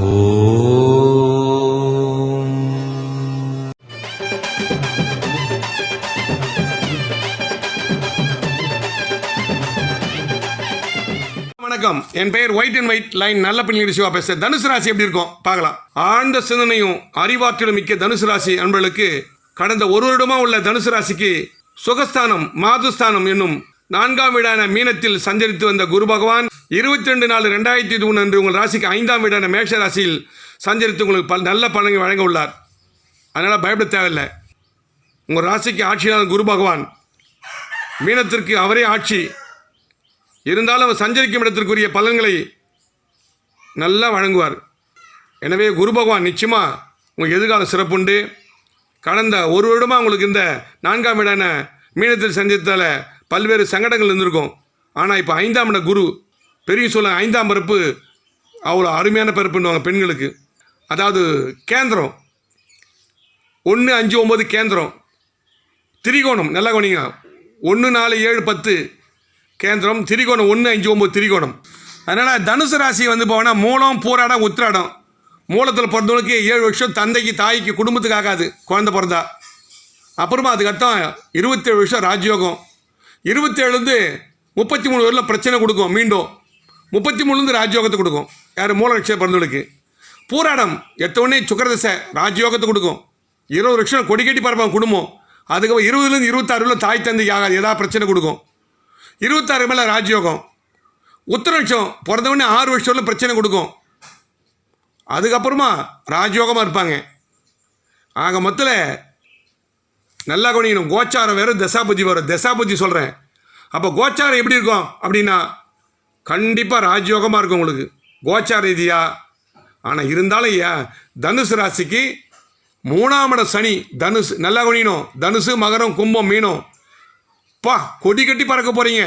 வணக்கம். என் பெயர் white and white line நல்ல பிள்ளை சிவா பேச தனுசு ராசி எப்படி இருக்கும்? பார்க்கலாம். ஆழ்ந்த சிந்தனையும் அறிவாற்றலும் மிக்க தனுசு ராசி அன்பர்களுக்கு கடந்த ஒரு வருடமா உள்ள தனுசு ராசிக்கு சுகஸ்தானம் மாதுஸ்தானம் என்னும் நான்காம் வீடான மீனத்தில் சஞ்சரித்து வந்த குரு பகவான் இருபத்தி ரெண்டு நாலு ரெண்டாயிரத்தி மூணு அன்று உங்கள் ராசிக்கு ஐந்தாம் வீடான மேஷ ராசியில் சஞ்சரித்து உங்களுக்கு பல் நல்ல பலன்கள் வழங்க உள்ளார். அதனால் பயப்பட தேவையில்லை. உங்கள் ராசிக்கு ஆட்சியாளர் குரு பகவான். மீனத்திற்கு அவரே ஆட்சி. இருந்தாலும் அவர் சஞ்சரிக்கும் இடத்திற்குரிய பலன்களை நல்லா வழங்குவார். எனவே குரு பகவான் நிச்சயமாக உங்கள் எதிர்காலம் சிறப்புண்டு கடந்த ஒரு வருடமாக உங்களுக்கு இந்த நான்காம் இடான மீனத்தில் சந்தித்தால பல்வேறு சங்கடங்கள் இருந்திருக்கும். ஆனால் இப்போ ஐந்தாம் இட குரு பெரிய சொல்ல ஐந்தாம் பிறப்பு அவ்வளோ அருமையான பிறப்புன்னுவாங்க பெண்களுக்கு. அதாவது கேந்திரம். ஒன்று அஞ்சு ஒம்பது கேந்திரம். திரிகோணம் நல்லா கவனிங்க. ஒன்று நாலு ஏழு பத்து கேந்திரம். திரிகோணம் ஒன்று அஞ்சு ஒம்பது திரிகோணம். அதனால் தனுசு ராசி வந்து போனால் மூலம் பூராடம் உத்திராடம். மூலத்தில் பிறந்தவனுக்கு ஏழு வருஷம் தந்தைக்கு தாய்க்கு குடும்பத்துக்கு ஆகாது. குழந்தை பிறந்தா. அப்புறமா அதுக்கப்புறம் இருபத்தேழு வருஷம் ராஜயோகம். இருபத்தேழுலேருந்து முப்பத்தி மூணு வரல பிரச்சனை கொடுக்கும் மீண்டும். முப்பத்தி மூணுலேருந்து ராஜயோகத்தை கொடுக்கும். யார்? மூல லட்சம் பிறந்தவங்களுக்கு பூராடம் எத்தவொடனே சுக்கரதசை ராஜயோகத்தை கொடுக்கும். இருபது லட்சம் கொடி கட்டி பரப்பான் குடும்பம். அதுக்கப்புறம் இருபதுலேருந்து இருபத்தாறுல தாய் தந்தை ஆகாது ஏதாவது பிரச்சனை கொடுக்கும். இருபத்தாறு மேலே ராஜயோகம். உத்தரலட்சம் பிறந்தவொடனே ஆறு வருஷம்ல பிரச்சனை கொடுக்கும். அதுக்கப்புறமா ராஜயோகமாக இருப்பாங்க. ஆக மொத்தத்தில் நல்லா கவனிக்கணும். கோச்சாரம் வேறு தசாபுஜி வரும் தசாபுஜி சொல்கிறேன் அப்போ கோச்சாரம் எப்படி இருக்கும்? அப்படின்னா கண்டிப்பாக ராஜயோகமாக இருக்கும் உங்களுக்கு. கோச்சார ரீதியாக ஆனால் இருந்தாலும் ஐயா தனுசு ராசிக்கு மூணாம் இடம் சனி. தனுசு நல்லா கவனிக்கணும். தனுசு மகரம் கும்பம் மீனம். பா கொடி கட்டி பறக்க போகிறீங்க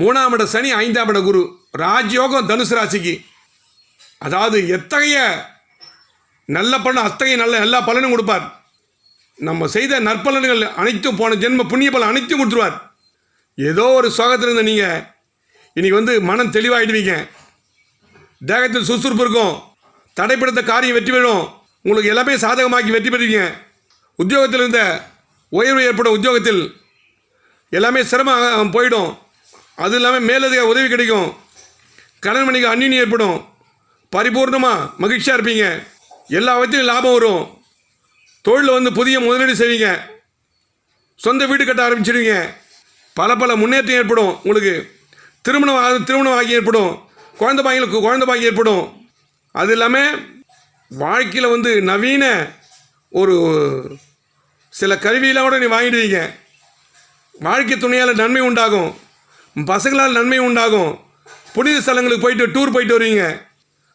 மூணாம் இட சனி ஐந்தாம் இட குரு. ராஜயோகம் தனுசு ராசிக்கு. அதாவது எத்தகைய நல்ல பலன் அத்தகைய நல்ல எல்லா பலனும் கொடுப்பார். நம்ம செய்த நற்பலன்கள் அனைத்தும் போன ஜென்ம புண்ணிய பலன் அனைத்தும் கொடுத்துருவார். ஏதோ ஒரு சோகத்தில் இருந்த நீங்கள் இன்றைக்கி வந்து மனம் தெளிவாகிடுவீங்க தேகத்தில் சுறுசுறுப்பு இருக்கும். தடைப்படுத்த காரியம் வெற்றி பெறும். உங்களுக்கு எல்லாமே சாதகமாக்கி வெற்றி பெறுவீங்க. உத்தியோகத்தில் இருந்த உயர்வு ஏற்படும் உத்தியோகத்தில் எல்லாமே சிரமம் போயிடும். அது இல்லாமல் மேலதிக உதவி கிடைக்கும். கடன் மணிக்கு அந்நியம் ஏற்படும். பரிபூர்ணமாக மகிழ்ச்சியாக இருப்பீங்க. எல்லாவற்றிலும் லாபம் வரும். தொழிலில் வந்து புதிய முதலீடு செய்வீங்க. சொந்த வீடு கட்ட ஆரம்பிச்சிடுவீங்க பல பல முன்னேற்றம் ஏற்படும். உங்களுக்கு திருமணம் ஆக- திருமணம் ஆகி ஏற்படும். குழந்தை பாக்கிகளுக்கு குழந்தை பாக்கி ஏற்படும். அது இல்லாமல் வாழ்க்கையில் வந்து நவீன ஒரு சில கருவியெல்லாம் கூட நீ வாங்கிடுவீங்க. வாழ்க்கை துணையால் நன்மை உண்டாகும். பசங்களால் நன்மை உண்டாகும். புனித ஸ்தலங்களுக்கு போயிட்டு டூர் போயிட்டு வருவீங்க.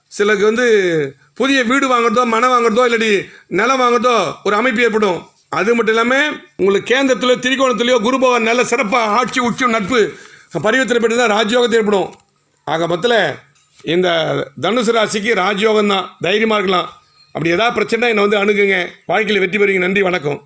சிலருக்கு வந்து புதிய வீடு வாங்குறதோ மனம் வாங்குறதோ இல்லாட்டி நிலம் வாங்குறதோ ஒரு அமைப்பு ஏற்படும். அது மட்டும் இல்லாமல் உங்களுக்கு கேந்திரத்திலோ திரிகோணத்திலையோ குருபவன் நல்ல சிறப்பாக ஆட்சி உச்சம் நட்பு பரிவர்த்தனை பெற்று தான் ராஜயோகத்தை ஏற்படும். ஆக மொத்தத்தில் இந்த தனுசு ராசிக்கு ராஜயோகம் தான் தைரியமாக இருக்கலாம். அப்படி ஏதாவது பிரச்சனை என்னை வந்து அணுகுங்க. வாழ்க்கையில் வெற்றி பெறுவீங்க. நன்றி வணக்கம்.